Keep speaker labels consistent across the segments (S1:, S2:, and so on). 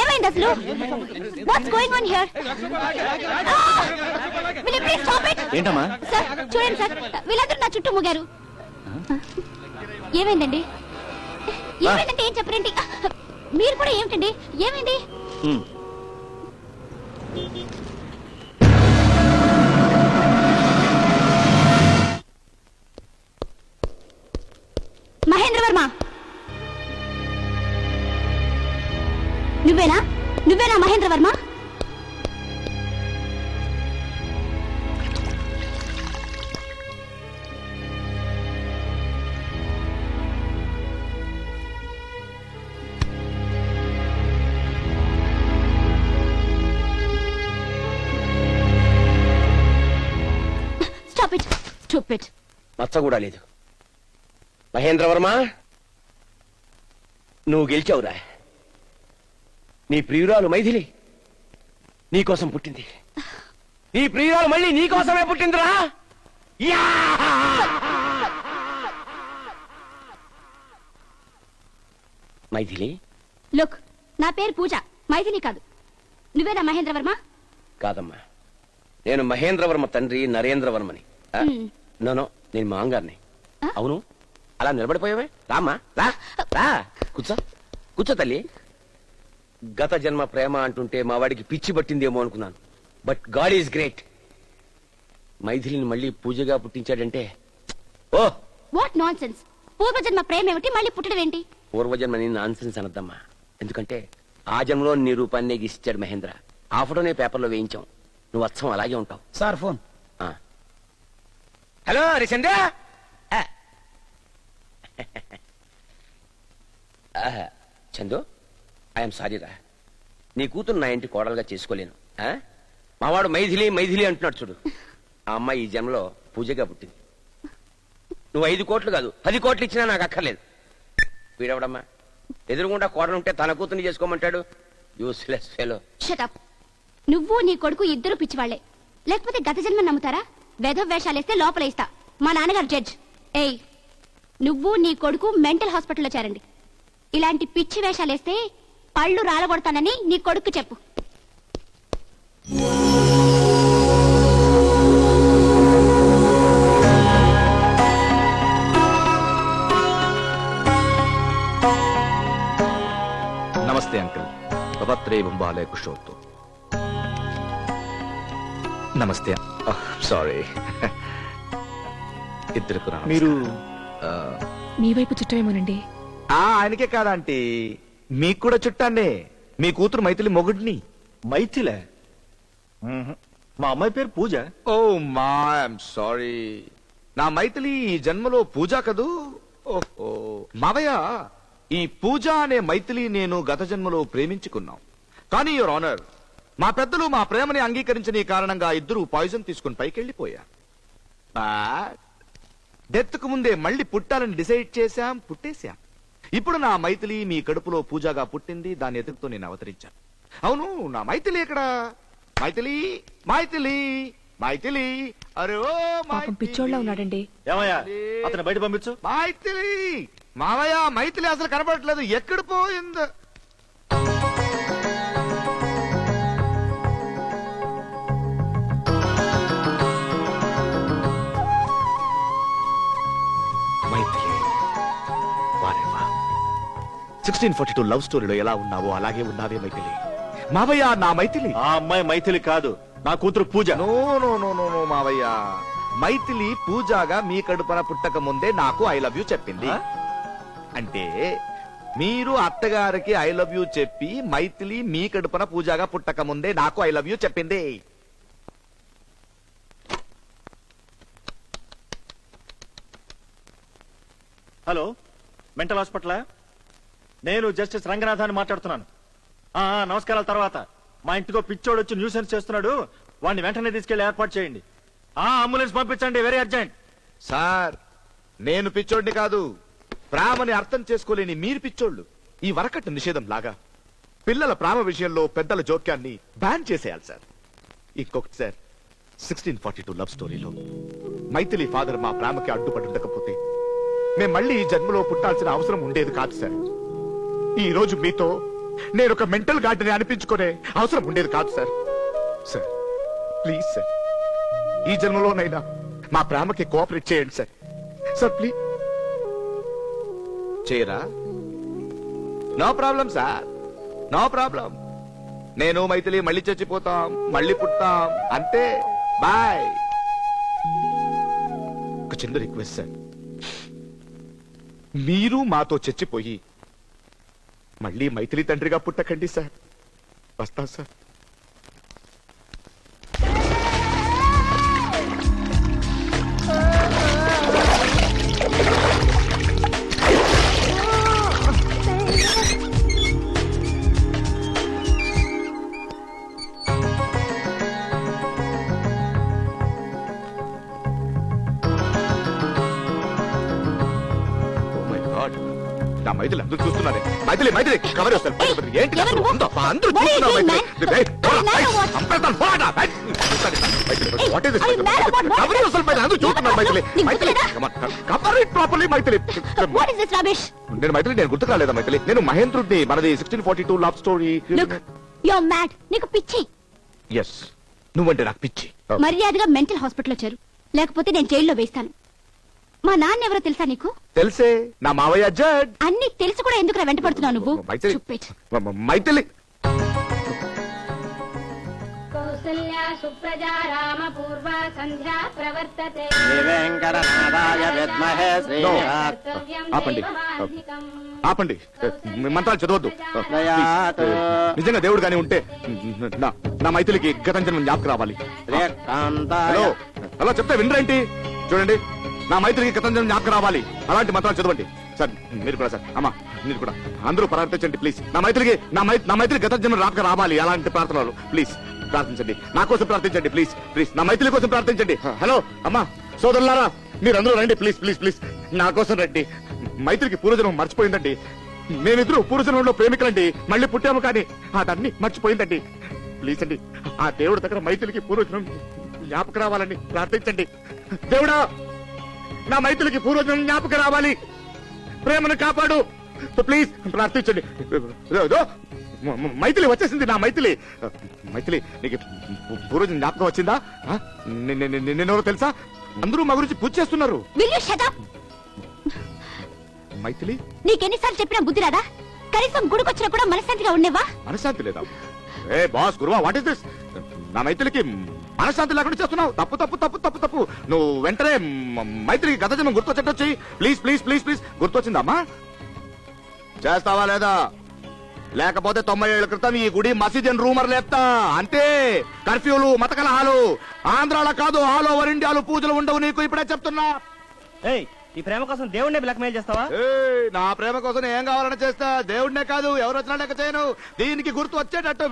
S1: ఏమైంది అసలు? What's going on here will you please stop it
S2: ఏంటమ్మా?
S1: సార్ చూడండి సార్ వీళ్ళందరూ నా చుట్టూ ముగారు. ఏమైందండి? ఏమైందంటే ఏం చెప్పరేంటి మీరు కూడా ఏమిటండి? ఏమైంది. మహేంద్ర వర్మ. నువ్వేనా? నువ్వేనా మహేంద్ర వర్మ
S3: మచ్చ కూడా లేదు. మహేంద్రవర్మ నువ్వు గెలిచావురా. నీ ప్రియురాలు మైథిలి నీకోసం పుట్టింది. నీ ప్రియురాలు మళ్ళీ నీకోసమే పుట్టిందిరా? యా! మైథిలి?
S1: లుక్ నా పేరు పూజ. మైథిలి కాదు. నువ్వేనా మహేంద్ర వర్మ
S3: కాదమ్మా. నేను మహేంద్రవర్మ తండ్రి నరేంద్రవర్మని. ఆ,
S1: హ్మ్.
S3: నోనో నేను మాంగారిని
S1: ఆ?
S3: అవును? అలా నిలబడిపోయావే? రామ్మా రా రా. కూర్చో. కూర్చో తల్లి. గత జన్మ ప్రేమ అంటుంటే మా వాడికి పిచ్చి పట్టిందేమో అనుకున్నాను. బట్ గాడ్ ఈజ్ గ్రేట్ మైథిలిని మళ్ళీ పూజగా పుట్టించాడంటే ఓ!
S1: వాట్ నాన్ సెన్స్ పూర్వజన్మ ప్రేమ ఏమిటి మళ్ళీ పుట్టడం ఏంటి?
S3: పూర్వజన్మని నాన్సెన్స్ అనద్దమ్మా. ఎందుకంటే ఆ జన్మలో నీ రూపాన్ని నీకు ఇచ్చాడు మహేంద్ర. ఆ ఫోటోనే పేపర్లో వేయించాం. నువ్వు అచ్చం అలాగే ఉంటావు.
S2: Sir phone.
S3: ఆ. హలో రిచంద్ర. ఆహా. చందు? ఐఎమ్ సారీరా నీ కూతురు నా ఇంటి కోడలుగా చేసుకోలేను. మావాడు మైథిలి మైథిలి అంటున్నాడు చూడు. ఆ అమ్మాయి ఈ జన్మలో పూజగా పుట్టింది. నువ్వు ఐదు కోట్లు కాదు పది కోట్లు ఇచ్చినా నాకు అక్కర్లేదు. వీడవడమ్మా? ఎదురుగుండా కోడలుంటే తన కూతుర్ని చేసుకోమంటాడు? యూస్లెస్ ఫెలో
S1: షటప్ నువ్వు నీ కొడుకు ఇద్దరు పిచ్చివాళ్ళే. లేకపోతే గత జన్మ నమ్ముతారా? వెధ వేషాలేస్తే లోపల ఇస్తా. మా నాన్నగారు జడ్జ్ ఏయ్ నువ్వు నీ కొడుకు మెంటల్ హాస్పిటల్లో చేరండి. ఇలాంటి పిచ్చి వేషాలేస్తే పళ్ళు రాలగొడతానని నీ కొడుకు చెప్పు.
S4: నమస్తే అంకుల్. భవత్రే బొంబాలే కుషోత్తు నమస్తే. సారీ. నమస్కారం.
S2: మీరు
S5: మీ వైపు చుట్టమేమోనండి.
S4: ఆ, ఆయనకే కాదంటీ మీకు కూడా చుట్టాన్నే. మీ కూతురు మైథిలి మొగుడిని.
S2: మైథిలే? మ్మ్హ్. మా అమ్మాయి పేరు పూజ.
S4: ఓ మా సారీ. నా మైథిలి ఈ జన్మలో పూజ కదూ? ఓహో. మావయ్య ఈ పూజ అనే మైథిలి నేను గత జన్మలో ప్రేమించుకున్నాం. కానీ యువర్ ఆనర్ మా పెద్దలు మా ప్రేమని అంగీకరించని కారణంగా ఇద్దరు పాయిజన్ తీసుకుని పైకెళ్ళిపోయా డెత్కు ముందే మళ్ళీ పుట్టాలని డిసైడ్ చేశాం పుట్టేశాం. ఇప్పుడు నా మైథిలి మీ కడుపులో పూజగా పుట్టింది దాని ఎదుగుతో నేను అవతరించాను. అవును నా మైథిలి ఎక్కడ? మైథిలి మైథిలి మైథిలి. అరే ఓ
S5: పాపం
S4: మైథిలి.
S5: పిచ్చోళ్ళ ఉన్నాడండి.
S2: ఏమయ్యా అతను బయట పంపించు.
S4: మైథిలి మావయ్య మైథిలి అసలు కనబడట్లేదు ఎక్కడ పోయింది? సిక్స్టీన్ ఫార్టీ టూ లవ్ స్టోరీలో ఎలా ఉన్నావో అలాగే ఉన్నావే మైథిలి. మావయ్య నా మైథిలి.
S2: ఆ అమ్మాయి మైథిలి కాదు నా కూతురు Pooja.
S4: No no no no no మావయ్య. మైథిలి పూజాగా మీ కడుపున పుట్టక ముందే నాకు ఐ లవ్ యూ చెప్పింది? అంటే మీరు అత్తగారికి ఐ లవ్ యూ చెప్పి మైథిలి మీ కడుపున పూజాగా పుట్టక ముందే నాకు ఐ లవ్ యూ చెప్పింది.
S2: Hello mental hospital? నేను జస్టిస్ రంగనాథాన్ని మాట్లాడుతున్నాను. ఆ, నమస్కారాల తర్వాత మా ఇంటికో పిచ్చోడు వచ్చి న్యూసెన్స్ చేస్తున్నాడు. వాడిని వెంటనే తీసుకెళ్ళి ఏర్పాటు చేయండి. ఆ అంబులెన్స్ పంపించండి వెరీ అర్జెంట్.
S4: సార్ నేను పిచ్చోడిని కాదు. ప్రేమని అర్థం చేసుకోలేని మీరు పిచ్చోళ్ళు. ఈ వరకట్టు నిషేధం లాగా. పిల్లల ప్రేమ విషయంలో పెద్దల జోక్యాన్ని బ్యాన్ చేసేయాలి సార్. ఇంకొకటి sir. Sixteen forty two love స్టోరీలో మైథిలి ఫాదర్ మా ప్రేమకి అడ్డుపడి ఉండకపోతే మేము మళ్ళీ ఈ జన్మలో పుట్టాల్సిన అవసరం ఉండేది కాదు సార్. ఈ రోజు మీతో నేను ఒక మెంటల్ గార్డెన్ అనిపించుకునే అవసరం ఉండేది కాదు సార్. సార్. Please sir. ఈ జన్మలోనైనా మా ప్రేమకి కోఆపరేట్ చేయండి సార్. సార్ ప్లీజ్ చేయరా? No problem sir. No problem. నేను మైథిలి మళ్ళీ చచ్చిపోతాం మళ్ళీ పుట్టాం. అంతే. బాయ్. ఒక చిన్న రిక్వెస్ట్ సార్. మీరు మాతో చచ్చిపోయి మళ్ళీ మైథిలి తండ్రిగా పుట్టకండి సార్. వస్తాం సార్. అందరూ చూస్తున్నారు Maithili. Maithili, Maithili.
S1: What? Is this Ramesh
S4: నేను మైథిలి నేను గుర్తుకు రాలేదా మైథిలి నేను మహేంద్రుడిని మనది sixteen forty two love story
S1: look you mad నీకు పిచ్చి.
S4: ఎస్ నువ్వంటే నాకు పిచ్చి.
S1: మర్యాదగా మెంటల్ హాస్పిటల్లో చేరు. లేకపోతే నేను జైల్లో వేస్తాను మా నాన్న ఎవరో తెలుసా నీకు?
S4: తెలిసే. నా మావయ్య జడ్.
S1: అన్ని తెలిసి కూడా ఎందుకు వెంట పడుతున్నావు నువ్వు
S4: మైథిలి.
S1: Stupid.
S4: మైథిలి.
S1: కౌసల్యా సుప్రజా రామ పూర్వ సంధ్యా ప్రవర్తతే.
S6: శ్రీవేంకటనాథాయ విద్మహే
S4: No.
S6: శ్రీరాట్
S4: ఆపండి. ఆపండి. మీ మంత్రాలు చదవద్దు.
S6: దయాత్.
S4: నిజంగా దేవుడు గాని ఉంటే నా నా మైథిలికి గతం జన్మ జ్ఞాపకం రావాలి.
S6: శ్రీకాంతాయ
S4: హలో. హలో చెప్తే వినరేంటి చూడండి. నా మైత్రికి గతం జ్ఞాపకం రావాలి. అలాంటి మంత్రాలు చదవండి. సార్ మీరు కూడా సార్. అమ్మా మీరు కూడా. అందరూ ప్రార్థించండి ప్లీజ్ నా మైత్రికి నా మై నా మైత్రి గత జ్ఞాపకం రావాలి. అలాంటి ప్రార్థనలు ప్లీజ్ ప్రార్థించండి. నా కోసం ప్రార్థించండి ప్లీజ్ ప్లీజ్ నా మైత్రి కోసం ప్రార్థించండి. హలో అమ్మా సోదరులారా మీరు అందరూ రండి ప్లీజ్ ప్లీజ్ ప్లీజ్ నా కోసం రండి. మైత్రికి పూర్వజనం మర్చిపోయిందండి. మేమిద్దరు పూర్వజనంలో ప్రేమికులండి. మళ్ళీ పుట్టాము కానీ అదన్నీ మర్చిపోయిందండి. ప్లీజ్ అండి ఆ దేవుడి దగ్గర మైత్రికి పూర్వజనం జ్ఞాపకం రావాలని ప్రార్థించండి. దేవుడా నా మైత్రులకి పూర్వజన్మం జ్ఞాపకం రావాలి. ప్రేమను కాపాడు. ప్లీజ్ ప్రార్థించండి. మైథిలి వచ్చేసింది నా మైథిలి. మైథిలి నీకు పూర్వజన్మ జ్ఞాపకం వచ్చిందా? నిన్నెవరో తెలుసా? అందరూ మా గురించి పూజ చేస్తున్నారు. మైథిలి?
S1: నీకెన్నిసార్లు చెప్పినా బుద్ధి రాదా? కనీసం గుడికొచ్చినా కూడా మనశ్శాంతిగా ఉండేవా?
S4: మనశ్శాంతి లేదా? ఏ బాస్ గురువా వాట్ ఇస్ దిస్ నా మైత్రికి మనశ్శాంతి లేకుండా చేస్తున్నావు. తప్పు తప్పు తప్పు తప్పు తప్పు. నువ్వు వెంటనే మైత్రి మైత్రికి గత జన్మ గుర్తొచ్చేటొచ్చి ప్లీజ్ ప్లీజ్ ప్లీజ్ ప్లీజ్. గుర్తొచ్చిందమ్మా చేస్తావా లేదా? లేకపోతే తొంభై ఏళ్ళ క్రితం ఈ గుడి మసీద్ అని రూమర్ లేపుతా అంతే. కర్ఫ్యూలు మత కలహాలు ఆంధ్రాలో కాదు ఆల్ ఓవర్ ఇండియాలో పూజలు ఉండవు నీకు. ఇప్పుడే చెప్తున్నా.
S6: ఏయ్ ఈ ప్రేమ కోసం దేవుణ్ణి బ్లాక్మెయిల్ చేస్తావా?
S4: ఏయ్, నా ప్రేమ కోసం ఏం కావాలని చేస్తా. దేవుడినే కాదు ఎవరు వచ్చినా లెక్క చేయను. దీనికి గుర్తు వచ్చేటట్టు.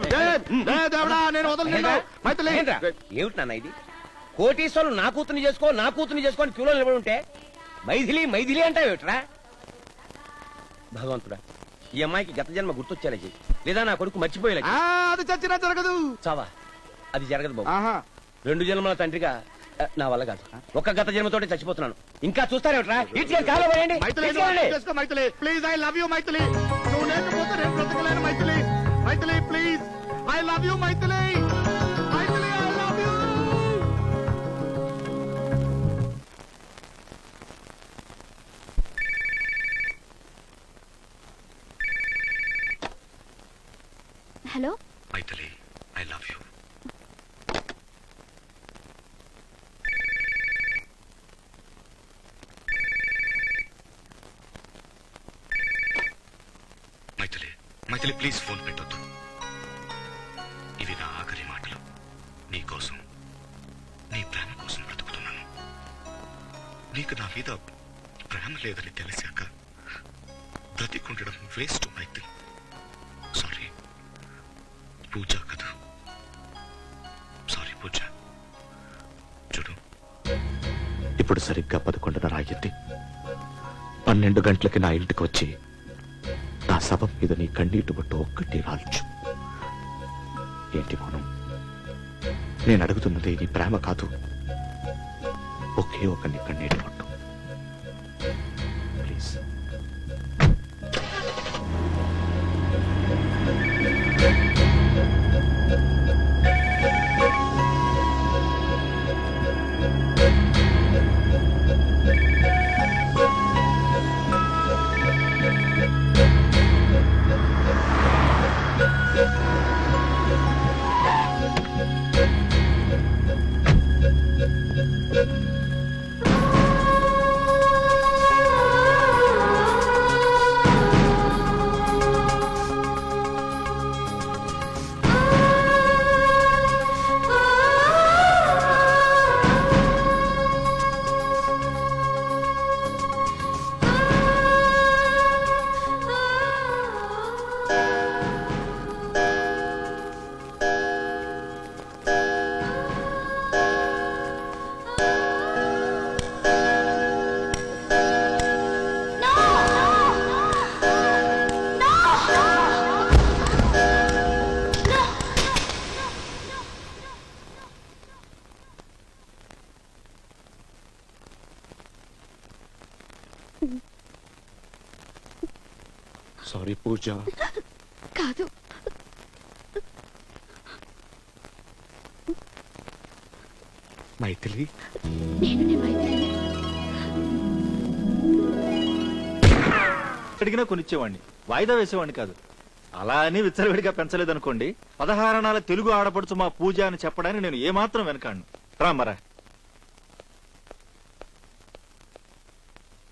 S4: దేవుడా నేను?
S3: ఏమిటి నాన్న ఇది? కోటీశ్వరులు నా కూతుర్ని చేసుకో నా కూతుర్ని చేసుకో అని క్యూలో నిలబడి ఉంటే మైథిలి మైథిలి అంటావు ఏమిట్రా? భగవంతుడా ఈ అమ్మాయికి గత జన్మ గుర్తొచ్చేలా చెయ్యి. లేదా నా కొడుకు మర్చిపోయేలా
S4: ఆ, అది చచ్చినా జరగదు.
S3: చావా అది జరగదు బాబు.
S4: ఆహా.
S3: రెండు జన్మల తండ్రిగా నా వల్ల కాదు. ఒక్క గత జన్మతోటి చచ్చిపోతున్నాను. ఇంకా చూస్తారేమిట్రా? ఇటుకెళ్ళి కాలో పోయండి.
S4: మైథిలి
S3: తీసుకెళ్ళండి.
S4: చేసుకో Maithili. Please I love you Maithili. నువ్వు లేకపోతే నేను బ్రతకలేను Maithili. Maithili please I love you Maithili. Maithili I love you
S1: hello
S7: Maithili I love you Maithili Maithili please phone పెట్టొద్దు. ఇవి నా ఆఖరి మాటలు. నీ కోసం నీ ప్రేమ కోసం బ్రతుకుతున్నాను. నీకు నా మీద ప్రేమ లేదని తెలిసాక బ్రతికుండడం వేస్ట్ మైథిలి సారీ పూజ కదా సారీ పూజ. చూడు
S4: ఇప్పుడు సరిగ్గా పదకొండున్నర అయ్యింది. పన్నెండు గంటలకి నా ఇంటికి వచ్చి నా శవం మీద నీ కన్నీటి బట్టు ఒక్కటి రాల్చు. ఏంటి మౌనం? నేను అడుగుతున్నది నీ ప్రేమ కాదు. ఒకే ఒక నీ కన్నీటి సారీ పూజ.
S1: కాదు.
S4: మైథిలి.
S2: అడిగినా కొనిచ్చేవాడిని వాయిదా వేసేవాడిని కాదు. అలా అని విచ్చలవిడిగా పెంచలేదనుకోండి. పదహారణాల తెలుగు ఆడపడుచు మా పూజ అని చెప్పడానికి నేను ఏమాత్రం వెనకాను రామరా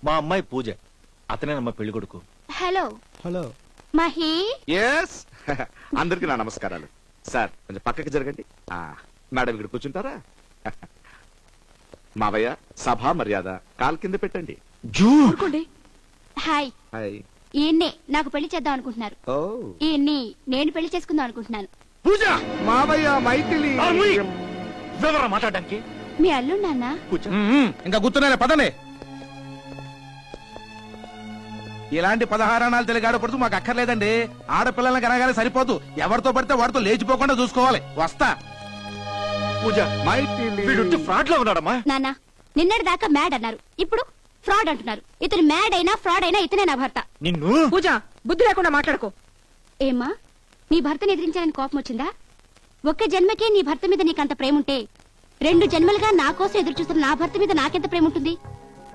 S2: మా అమ్మాయి పూజ. అతనేనమ్మా పెళ్ళి కొడుకు.
S1: హలో.
S4: హలో.
S1: మహి.
S4: ఎస్ అందరికి నా నమస్కారాలు. సార్ కొంచెం పక్కకి జరగండి. ఆ, మేడం ఇక్కడ కూర్చుంటారా? మావయ్య సభా మర్యాద కాల్ కింద పెట్టండి.
S5: ఊరుకోండి.
S1: హాయ్.
S4: హాయ్.
S1: ఈయన్నే నాకు పెళ్ళి చేద్దాం అనుకుంటున్నారు.
S4: ఓ.
S1: ఈయన్ని నేను పెళ్ళి చేసుకుందాం అనుకుంటున్నాను.
S2: పూజ!
S4: మావయ్య మైథిలి.
S2: వివరం మాట్లాడడానికి.
S1: మీ అల్లుడు నాన్న.
S2: పూజ.
S8: ఇంకా గుర్తున్నానే పదండి ఇలాంటి పదహారణాలు తెలిగాడు పడుతూ మాకు అక్కర్లేదండి. ఆడపిల్లల్ని కనగానే సరిపోదు. ఎవరితో పడితే వాడితో లేచిపోకుండా చూసుకోవాలి. వస్తా.
S2: పూజ వీడు ఫ్రాడ్లో ఉన్నాడమ్మా.
S1: నాన్న నిన్నటి దాకా మ్యాడ్ అన్నారు. ఇప్పుడు ఫ్రాడ్ అంటున్నారు. ఇతను మ్యాడ్ అయినా ఫ్రాడ్ అయినా ఇతనే నా భర్త.
S2: నిన్ను?
S5: పూజ బుద్ధి లేకుండా మాట్లాడుకో.
S1: ఏమ్మా నీ భర్తని ఎదిరించాలని కోపం వచ్చిందా? ఒక్క జన్మకే నీ భర్త మీద నీకంత ప్రేమ ఉంటే రెండు జన్మలుగా నా కోసం ఎదురు చూస్తున్న నా భర్త మీద నాకెంత ప్రేమ ఉంటుంది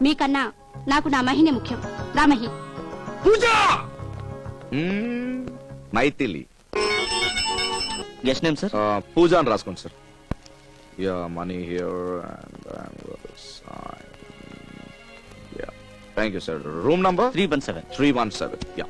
S1: మీకన్నా నాకు నా మహినే ముఖ్యం. రామహి.
S4: మ్మ్, Maithili.
S6: Guest name sir
S4: Pooja అని రాసుకోండి sir yeah money here thank you. Sir room number?
S6: Three one seven.
S4: Three one seven. Yeah.